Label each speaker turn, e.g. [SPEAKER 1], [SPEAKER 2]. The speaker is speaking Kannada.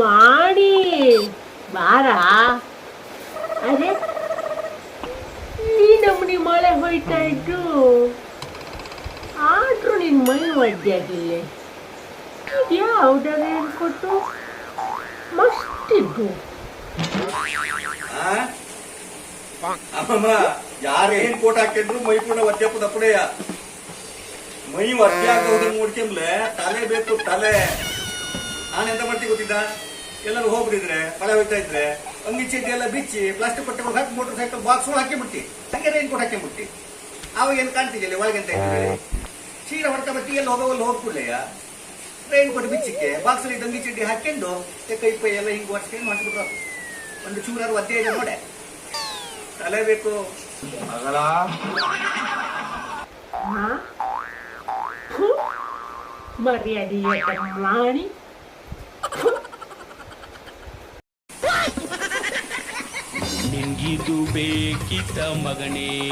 [SPEAKER 1] ಮಾಡಿ. ಬಾರ. ಅದೇ ನೀ ನಮ್ಮನಿ ಮಳೆ ಹೋಯ್ತಾ ಇದ್ದು ಆದ್ರೂ ನಿನ್ ಮೈ ಒಡ್ಡಾಗಿಲ್ಲ ಯಾವ್ದಾಗ ಕೊಟ್ಟು ಮಸ್ತಿದ್ದು
[SPEAKER 2] ಯಾರು ಏನ್ ಕೋಟ್ ಹಾಕಿದ್ರು, ಮೈ ಒದ್ಯಪ್ಪು ತಪ್ಪಡೆಯ ಮೈ ಒದ್ದೆ ಆಗೋದನ್ನ ನೋಡ್ಕೊಂಬ್ಲೆ ತಲೆ ಬೇಕು, ತಲೆ. ನಾನು ಎಂತ ಮಾಡ್ತಿ ಗೊತ್ತಿದ್ದ? ಎಲ್ಲರೂ ಹೋಗ್ಬಿಟ್ಟಿದ್ರೆ, ಮಳೆ ಹೋಯ್ತಾ ಇದ್ರೆ, ಅಂಗಿ ಚೀಟಿ ಎಲ್ಲ ಬಿಚ್ಚಿ ಪ್ಲಾಸ್ಟಿಕ್ ಬಟ್ಟೆಗಳು ಹಾಕಿ ಮೋಟರ್ ಸೈಕಲ್ ಬಾಕ್ಸ್ ಹಾಕಿಬಿಟ್ಟಿ. ಹಂಗೆ ರೈನ್ ಕೋಟ್ ಹಾಕಿಬಿಟ್ಟಿ. ಅವಾಗ ಏನ್ ಕಾಣ್ತಿದ್ದಿಲ್ಲ ಒಳಗೆ ಅಂತ ಇದ್ರೆ ಸೀರೆ ಹೊಡ್ಕ ಬಟ್ಟಿ ಎಲ್ಲ ಹೋಗೋವಲ್ಲಿ ಹೋಗ್ಬಿಡ್ಲೆಯ ರೈನ್ ಕೋಟ್ ಬಿಚ್ಚಿಕ್ಕೆ ಬಾಕ್ಸ್ ಅಲ್ಲಿ ಅಂಗಿ ಚೀಟಿ ಹಾಕೊಂಡು ಕೈ ಪೈ ಎಲ್ಲ ಹಿಂಗ್ ಒಡ್ಸ್ಕೊಂಡು ಮಾಡಿಸ್ಬಿಟ್ರು. ಒಂದು ಚೂರಾರು ಒದ್ದೆ ಇದೆ ನೋಡೆ. ತಲೆ ಬೇಕು.
[SPEAKER 1] ಹಾ? ಹು? ಮರ್ಯಾದೆ ಮಾಡಿ
[SPEAKER 3] ನಿನ್ಗಿದು ಮಗನೇ.